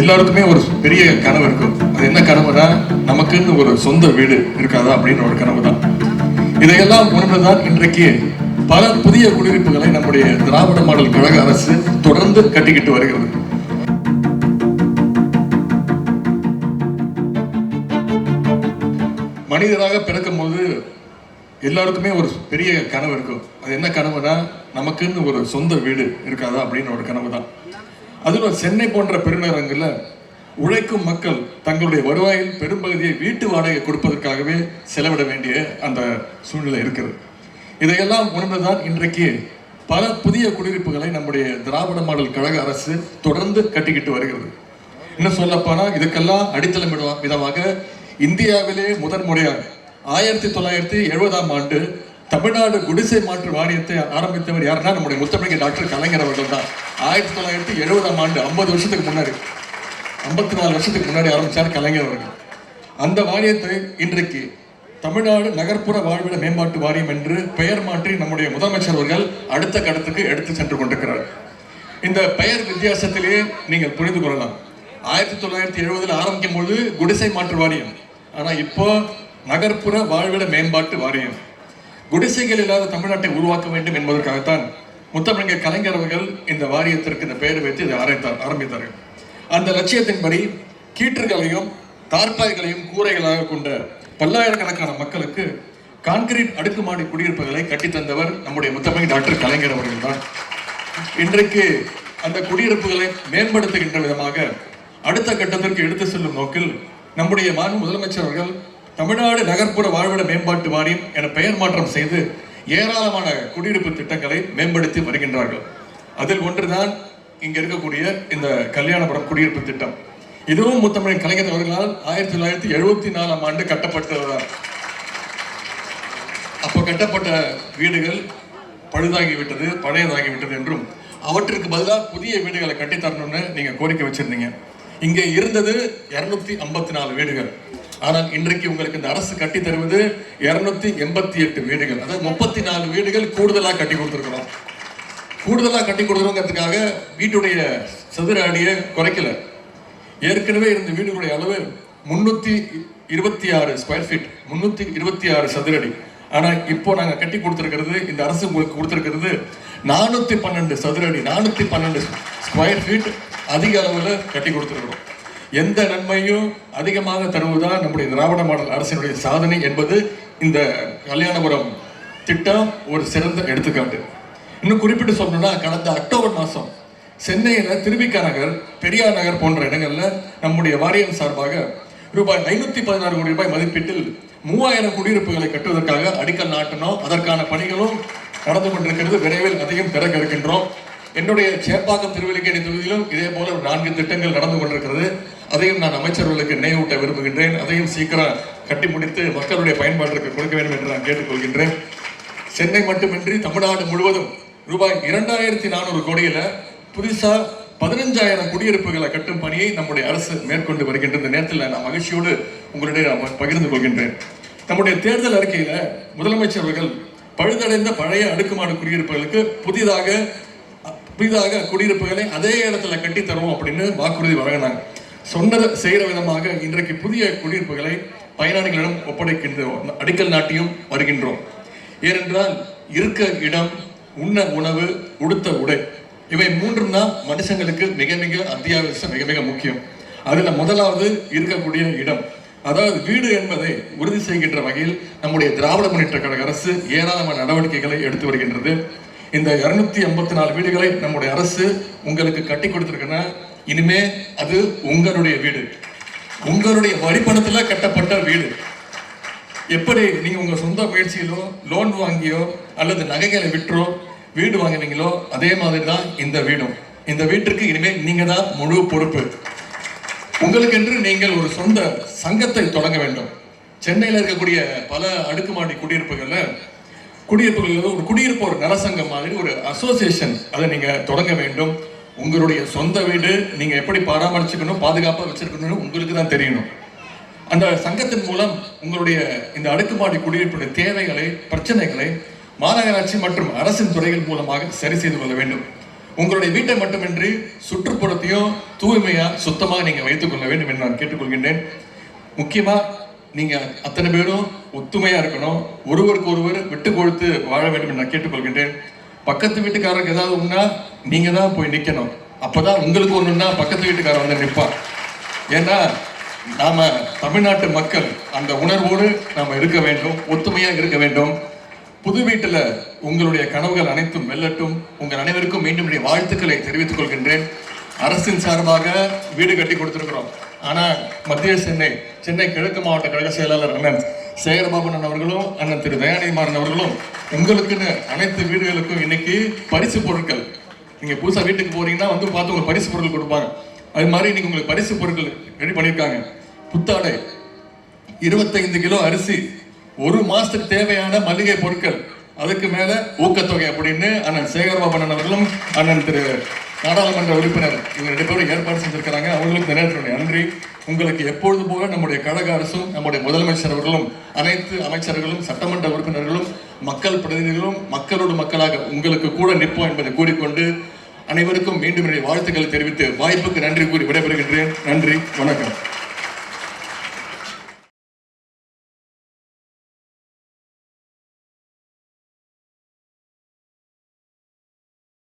எல்லாருக்குமே ஒரு பெரிய கனவு இருக்கும் அது என்ன கனவுனா நமக்குன்னு ஒரு சொந்த வீடு இருக்காதா அப்படின்னு ஒரு கனவு தான். இதையெல்லாம் உணர்ந்துதான் இன்றைக்கு பல புதிய குடியிருப்புகளை நம்முடைய திராவிட மாடல் கழக அரசு தொடர்ந்து கட்டிக்கிட்டு வருகிறது. மனிதராக பிறக்கும் போது எல்லாருக்குமே ஒரு பெரிய கனவு இருக்கும் அது என்ன கனவுனா நமக்குன்னு ஒரு சொந்த வீடு இருக்காதா அப்படின்னு ஒரு கனவு தான். அதுவும் சென்னை போன்ற பெருநகரங்களில் உழைக்கும் மக்கள் தங்களுடைய வருவாயில் பெரும்பகுதியை வீட்டு வாடகை கொடுப்பதற்காகவே செலவிட வேண்டிய அந்த சூழ்நிலை இருக்கிறது. இதையெல்லாம் உணர்ந்துதான் இன்றைக்கு பல புதிய குடியிருப்புகளை நம்முடைய திராவிட மாடல் கழக அரசு தொடர்ந்து கட்டிக்கிட்டு வருகிறது. இன்னும் சொல்லப்போனால் இதுக்கெல்லாம் அடித்தளம் விதமாக இந்தியாவிலே முதன் முறையாக ஆயிரத்தி தொள்ளாயிரத்தி எழுபதாம் ஆண்டு தமிழ்நாடு குடிசை மாற்று வாரியத்தை ஆரம்பித்தவர் யாருன்னா நம்முடைய முத்தமிழ் டாக்டர் கலைஞர் அவர்கள் தான். ஆயிரத்தி தொள்ளாயிரத்தி எழுபதாம் ஆண்டு ஐம்பது வருஷத்துக்கு முன்னாடி ஐம்பத்தி நாலு வருஷத்துக்கு முன்னாடி ஆரம்பித்தார் கலைஞர் அவர்கள். அந்த வாரியத்தை இன்றைக்கு தமிழ்நாடு நகர்ப்புற வாழ்விட மேம்பாட்டு வாரியம் என்று பெயர் மாற்றி நம்முடைய முதலமைச்சர் அவர்கள் அடுத்த கட்டத்துக்கு எடுத்து சென்று கொண்டிருக்கிறார். இந்த பெயர் வித்தியாசத்திலேயே நீங்கள் புரிந்து கொள்ளலாம். ஆயிரத்தி தொள்ளாயிரத்தி எழுபதில் ஆரம்பிக்கும் போது குடிசை மாற்று வாரியம் ஆனால் இப்போ நகர்ப்புற வாழ்விட மேம்பாட்டு வாரியம். குடிசைகள் இல்லாத தமிழ்நாட்டை உருவாக்க வேண்டும் என்பதற்காகத்தான் முத்தமிழர் கலைஞர் அவர்கள் இந்த வாரியத்திற்கு இந்த பெயர் வைத்து இதை ஆரம்பித்தார் ஆரம்பித்தார்கள். அந்த லட்சியத்தின்படி கீற்றுகளையும் தார்பாய்களையும் கூரைகளாக கொண்ட பல்லாயிரக்கணக்கான மக்களுக்கு கான்கிரீட் அடுக்குமாடி குடியிருப்புகளை கட்டித்தந்தவர் நம்முடைய முத்தமிழ் டாக்டர் கலைஞர் அவர்கள் தான். இன்றைக்கு அந்த குடியிருப்புகளை மேம்படுத்துகின்ற விதமாக அடுத்த கட்டத்திற்கு எடுத்து செல்லும் நோக்கில் நம்முடைய மாண்பு முதலமைச்சர் அவர்கள் தமிழ்நாடு நகர்ப்புற வாழ்விட மேம்பாட்டு வாரியம் என பெயர் மாற்றம் செய்து ஏராளமான குடியிருப்பு திட்டங்களை மேம்படுத்தி வருகின்றார்கள். அதில் ஒன்றுதான் இங்கே இருக்கக்கூடிய இந்த கல்யாணபுரம் குடியிருப்பு திட்டம். இதுவும் முத்தமிழ் கலைஞர் அவர்களால் ஆயிரத்தி தொள்ளாயிரத்தி எழுபத்தி நாலாம் ஆண்டு கட்டப்பட்டதுதான். அப்போ கட்டப்பட்ட வீடுகள் பழுதாகி விட்டது பழையதாகி விட்டது என்றும் அவற்றுக்கு பதிலாக புதிய வீடுகளை கட்டித் தரணும்னு கோரிக்கை வச்சிருந்தீங்க. இங்கே இருந்தது இருநூத்தி ஐம்பத்தி நாலு வீடுகள். ஆனால் இன்றைக்கு உங்களுக்கு இந்த அரசு கட்டி தருவது இருநூத்தி எண்பத்தி எட்டு வீடுகள். அதாவது முப்பத்தி நாலு வீடுகள் கூடுதலாக கட்டி கொடுத்துருக்கிறோம் கூடுதலாக கட்டி கொடுக்குறோங்கிறதுக்காக வீட்டுடைய சதுர அடியை குறைக்கல. ஏற்கனவே இருந்த வீடுகளுடைய அளவு முன்னூத்தி இருபத்தி ஆறு ஸ்கொயர் ஃபீட் முன்னூத்தி இருபத்தி ஆறு சதுரடி ஆனால் இப்போ நாங்கள் கட்டி கொடுத்துருக்கிறது இந்த அரசு உங்களுக்கு கொடுத்துருக்கிறது நானூற்றி பன்னெண்டு சதுரடி நானூற்றி பன்னெண்டு ஸ்கொயர் ஃபீட் அதிக அளவில் கட்டி கொடுத்துருக்குறோம். எந்த நன்மையும் அதிகமாக தருவதுதான் நம்முடைய திராவிட மாடல் அரசினுடைய சாதனை என்பது இந்த கல்யாணபுரம் திட்டம் ஒரு சிறந்த எடுத்துக்காட்டு. இன்னும் குறிப்பிட்டு சொல்லணும்னா கடந்த அக்டோபர் மாதம் சென்னையில் திருவிக்கா நகர் பெரியார் நகர் போன்ற இடங்களில் நம்முடைய வாரியம் சார்பாக ரூபாய் ஐநூற்றி பதினாறு கோடி ரூபாய் மதிப்பீட்டில் மூவாயிரம் குடியிருப்புகளை கட்டுவதற்காக அடிக்கல் நாட்டினோம். அதற்கான பணிகளும் நடந்து கொண்டிருக்கிறது. விரைவில் அதையும் திறக்க இருக்கின்றோம் என்னுடைய சேப்பாக்கம் திருவல்லிக்கேணி தொகுதியிலும் இதே போல ஒரு நான்கு திட்டங்கள் நடந்து கொண்டிருக்கிறது. அதையும் நான் அமைச்சர்களுக்கு நினைவூட்ட விரும்புகின்றேன். அதையும் சீக்கிரம் கட்டி முடித்து மக்களுடைய பயன்பாட்டிற்கு கொடுக்க வேண்டும் என்று நான் கேட்டுக்கொள்கின்றேன். சென்னை மட்டுமின்றி தமிழ்நாடு முழுவதும் ரூபாய் இரண்டாயிரத்தி நானூறு கோடியில் புதுசாக பதினஞ்சாயிரம் குடியிருப்புகளை கட்டும் பணியை நம்முடைய அரசு மேற்கொண்டு வருகின்ற இந்த நேரத்தில் நான் மகிழ்ச்சியோடு உங்களிடையே நான் பகிர்ந்து கொள்கின்றேன். நம்முடைய தேர்தல் அறிக்கையில் முதலமைச்சர் அவர்கள் பழுதடைந்த பழைய அடுக்குமாடு குடியிருப்புகளுக்கு புதிதாக புதிதாக குடியிருப்புகளை அதே இடத்துல கட்டி தருவோம் அப்படின்னு வாக்குறுதி வழங்கினாங்க. சொன்னதை செய்கிற விதமாக இன்றைக்கு புதிய குடியிருப்புகளை பயனாளிகளிடம் ஒப்படைக்கின்றோம் அடிக்கல் நாட்டியும் வருகின்றோம். ஏனென்றால் இருக்க இடம் உண்ண உணவு உடுத்த உடை இவை மூன்றும் தான் மனுஷங்களுக்கு மிக மிக அத்தியாவசியம் மிக மிக முக்கியம். அதில் முதலாவது இருக்கக்கூடிய இடம். அதாவது வீடு என்பதை உறுதி செய்கின்ற வகையில் நம்முடைய திராவிட முன்னேற்ற கழக அரசு ஏராளமான நடவடிக்கைகளை எடுத்து வருகின்றது. இந்த இருநூத்தி எண்பத்தி நாலு வீடுகளை நம்முடைய அரசு உங்களுக்கு கட்டி கொடுத்துருக்குன்னா இனிமே அது உங்களுடைய வீடு. உங்களுடைய வரிப்பணத்துல கட்டப்பட்ட வீடு. எப்படி நீங்க உங்க சொந்த முயற்சியிலோ லோன் வாங்கியோ அல்லது நகைகளை விற்றோ வீடு வாங்கினீங்களோ அதே மாதிரி தான் இந்த வீடும். இந்த வீட்டிற்கு இனிமேல் நீங்க தான் முழு பொறுப்பு. உங்களுக்கென்று நீங்கள் ஒரு சொந்த சங்கத்தை தொடங்க வேண்டும். சென்னையில் இருக்கக்கூடிய பல அடுக்குமாடி குடியிருப்புகளில் குடியிருப்புகளில் ஒரு குடியிருப்பு நலசங்கம் மாதிரி ஒரு அசோசியேஷன் அதை நீங்க தொடங்க வேண்டும். உங்களுடைய சொந்த வீடு நீங்க எப்படி பராமரிச்சுக்கணும் பாதுகாப்பாக வச்சிருக்கணும்னு உங்களுக்கு தான் தெரியணும். அந்த சங்கத்தின் மூலம் உங்களுடைய இந்த அடுக்குமாடி குடியிருப்புடைய தேவைகளை பிரச்சனைகளை மாநகராட்சி மற்றும் அரசின் துறைகள் மூலமாக சரி செய்து கொள்ள வேண்டும். உங்களுடைய வீட்டை மட்டுமின்றி சுற்றுப்புறத்தையும் தூய்மையா சுத்தமாக நீங்க வைத்துக் கொள்ள வேண்டும் என்று நான் கேட்டுக்கொள்கின்றேன். முக்கியமா நீங்க அத்தனை பேரும் ஒத்துமையா இருக்கணும். ஒருவருக்கு ஒருவர் விட்டு கொடுத்து வாழ வேண்டும் என்று நான் கேட்டுக்கொள்கின்றேன். பக்கத்து வீட்டுக்காரருக்கு ஏதாவது ஒண்ணா நீங்க தான் போய் நிக்கணும். அப்பதான் உங்களுக்கு ஒன்றுன்னா பக்கத்து வீட்டுக்காரர் வந்து நிற்பார் ஏன்னா நாம தமிழ்நாட்டு மக்கள் அந்த உணர்வோடு நாம இருக்க வேண்டும் ஒத்துமையா இருக்க வேண்டும். புது வீட்டில் உங்களுடைய கனவுகள் அனைத்தும் வெல்லட்டும். உங்கள் அனைவருக்கும் மீண்டும் என்னுடைய வாழ்த்துக்களை தெரிவித்துக் கொள்கின்றேன். அரசின் சார்பாக வீடு கட்டி கொடுத்துருக்கிறோம். ஆனால் மத்திய சென்னை சென்னை கிழக்கு மாவட்ட கழக செயலாளர் அண்ணன் சேகரபாபுடன் அவர்களும் அண்ணன் திரு தயாநிதிமாறன் அவர்களும் உங்களுக்குன்னு அனைத்து வீடுகளுக்கும் இன்னைக்கு பரிசு பொருட்கள். நீங்க புதுசா வீட்டுக்கு போறீங்கன்னா வந்து பார்த்து உங்களுக்கு பரிசு பொருட்கள் கொடுப்பாங்க. அது மாதிரி இன்னைக்கு உங்களுக்கு பரிசு பொருட்கள் ரெடி பண்ணியிருக்காங்க. புத்தாடை இருபத்தைந்து கிலோ அரிசி ஒரு மாசத்துக்கு தேவையான மளிகை பொருட்கள். அதுக்கு மேல ஊக்கத்தொகை அப்படின்னு அண்ணன் சேகரபாபன் அவர்களும் அண்ணன் திரு நாடாளுமன்ற உறுப்பினர் இவங்க ரெண்டு பேரும் ஏற்பாடு செஞ்சிருக்கிறாங்க. அவங்களுக்கு இந்த நன்றி. உங்களுக்கு எப்பொழுது போல நம்முடைய கழக அரசும் நம்முடைய முதலமைச்சர் அவர்களும் அனைத்து அமைச்சர்களும் சட்டமன்ற உறுப்பினர்களும் மக்கள் பிரதிநிதிகளும் மக்களோடு மக்களாக உங்களுக்கு கூட நிற்போம் என்பதை கூறிக்கொண்டு அனைவருக்கும் மீண்டும் என்னுடைய வாழ்த்துக்களை தெரிவித்து வாய்ப்புக்கு நன்றி கூறி விடைபெறுகின்றேன். நன்றி வணக்கம்.